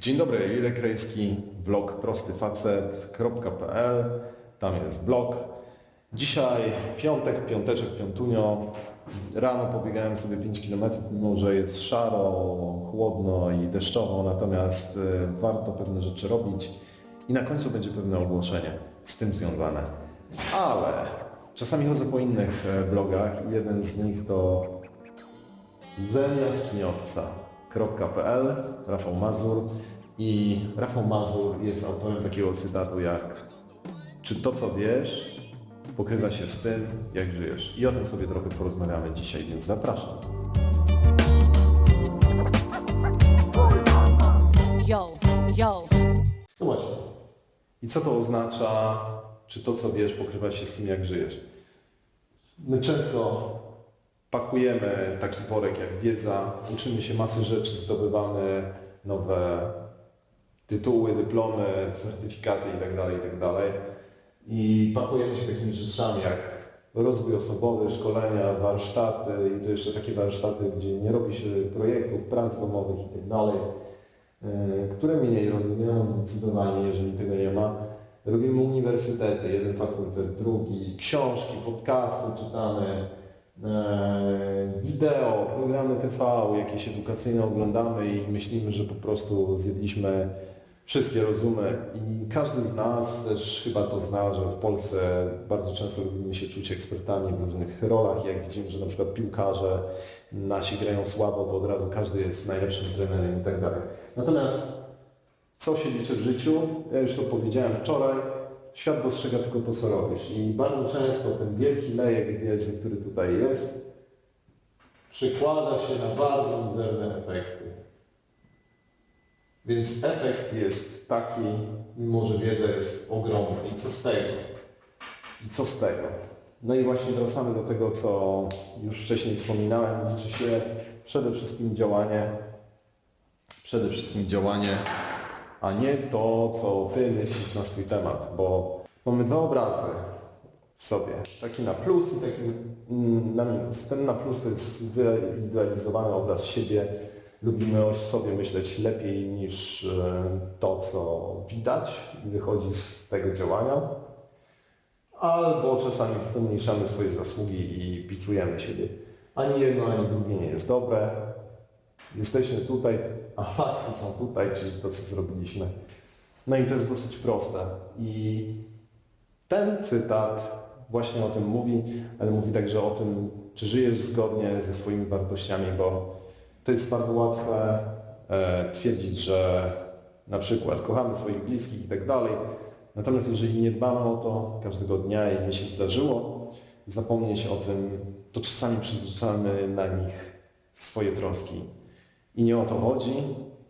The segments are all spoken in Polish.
Dzień dobry, Jurek Rejski, blog prostyfacet.pl, tam jest blog. Dzisiaj piątek, piąteczek, piątunio. Rano pobiegałem sobie 5 km, mimo że jest szaro, chłodno i deszczowo, natomiast y, warto pewne rzeczy robić i na końcu będzie pewne ogłoszenie z tym związane. Ale czasami chodzę po innych e, blogach i jeden z nich to zenjaskiniowca.pl Rafał Mazur i Rafał Mazur jest autorem takiego cytatu jak czy to co wiesz pokrywa się z tym jak żyjesz i o tym sobie trochę porozmawiamy dzisiaj, więc zapraszam. Yo, yo. No właśnie. I co to oznacza, czy to co wiesz pokrywa się z tym jak żyjesz? My często pakujemy taki worek jak wiedza, uczymy się masy rzeczy, zdobywamy nowe tytuły, dyplomy, certyfikaty itd., itd. I pakujemy się takimi rzeczami jak rozwój osobowy, szkolenia, warsztaty i to jeszcze takie warsztaty, gdzie nie robi się projektów, prac domowych itd., yy, które mniej rozumieją zdecydowanie, jeżeli tego nie ma. Robimy uniwersytety, jeden fakultet, drugi, książki, podcasty czytamy, e, wideo, programy TV, jakieś edukacyjne oglądamy i myślimy, że po prostu zjedliśmy wszystkie rozumy i każdy z nas też chyba to zna, że w Polsce bardzo często lubimy się czuć ekspertami w różnych rolach. Jak widzimy, że na przykład piłkarze nasi grają słabo, to od razu każdy jest najlepszym trenerem i tak dalej. Natomiast co się liczy w życiu? Ja już to powiedziałem wczoraj. Świat dostrzega tylko to, co robisz. I bardzo często ten wielki lejek wiedzy, który tutaj jest, przekłada się na bardzo mizerne efekty. Więc efekt jest taki, mimo że wiedza jest ogromna. I co z tego? I co z tego? No i właśnie wracamy do tego, co już wcześniej wspominałem. Liczy się przede wszystkim działanie, przede wszystkim działanie, a nie to, co Ty myślisz na swój temat, bo mamy dwa obrazy w sobie. Taki na plus i taki na minus. Ten na plus to jest wyidealizowany obraz siebie. Lubimy o sobie myśleć lepiej niż e, to, co widać i wychodzi z tego działania. Albo czasami umniejszamy swoje zasługi i biczujemy siebie. Ani jedno, ani drugie nie jest dobre. Jesteśmy tutaj, a fakty są tutaj, czyli to, co zrobiliśmy. No i to jest dosyć proste. I ten cytat właśnie o tym mówi, ale mówi także o tym, czy żyjesz zgodnie ze swoimi wartościami, bo to jest bardzo łatwe e, twierdzić, że na przykład kochamy swoich bliskich i tak dalej, natomiast jeżeli nie dbamy o to każdego dnia i mi się zdarzyło zapomnieć o tym, to czasami przerzucamy na nich swoje troski. I nie o to chodzi,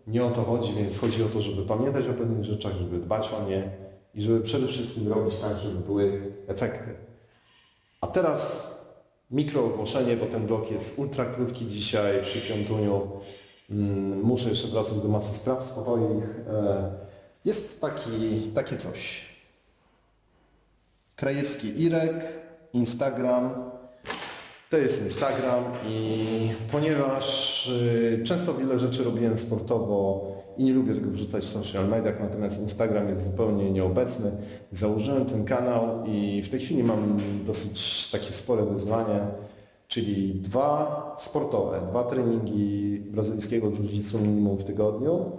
nie o to chodzi, więc chodzi o to, żeby pamiętać o pewnych rzeczach, żeby dbać o nie i żeby przede wszystkim robić tak, żeby były efekty. A teraz mikro ogłoszenie, bo ten blok jest ultra krótki dzisiaj przy piątuniu. Mm, Muszę jeszcze wracać do masy spraw swoich. E, Jest taki, takie coś. Krajewski Irek, Instagram. To jest Instagram i ponieważ y, często wiele rzeczy robiłem sportowo i nie lubię tego wrzucać w social mediach, natomiast Instagram jest zupełnie nieobecny, założyłem ten kanał i w tej chwili mam dosyć takie spore wyzwanie, czyli dwa sportowe, dwa treningi brazylijskiego jiu-jitsu minimum w tygodniu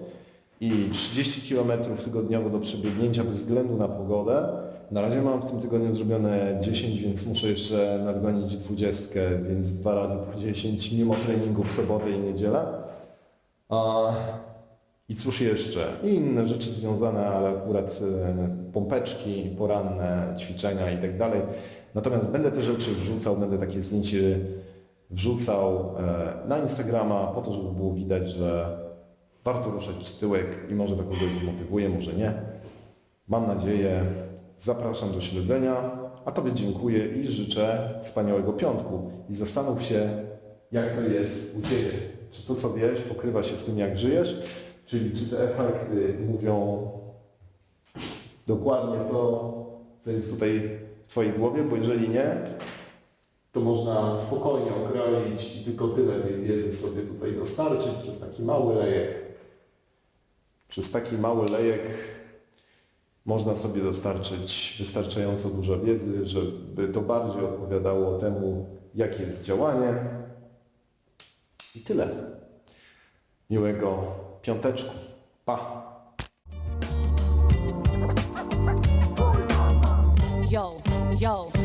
i 30 km tygodniowo do przebiegnięcia bez względu na pogodę. Na razie mam w tym tygodniu zrobione 10, więc muszę jeszcze nadgonić 20, więc dwa razy po 10 mimo treningów w sobotę i niedzielę. I cóż jeszcze? I inne rzeczy związane, ale akurat e, pompeczki, poranne ćwiczenia i tak dalej. Natomiast będę te rzeczy wrzucał, będę takie zdjęcie wrzucał e, na Instagrama po to, żeby było widać, że warto ruszać tyłek i może to kogoś zmotywuje, może nie. Mam nadzieję, zapraszam do śledzenia, a Tobie dziękuję i życzę wspaniałego piątku. I zastanów się, jak to jest u Ciebie. Czy to, co wiesz, pokrywa się z tym, jak żyjesz? Czyli czy te efekty mówią dokładnie to, co jest tutaj w Twojej głowie? Bo jeżeli nie, to można spokojnie okroić i tylko tyle tej wiedzy sobie tutaj dostarczyć przez taki mały lejek. Przez taki mały lejek można sobie dostarczyć wystarczająco dużo wiedzy, żeby to bardziej odpowiadało temu, jakie jest działanie. I tyle. Miłego piąteczku. Pa! yo, yo.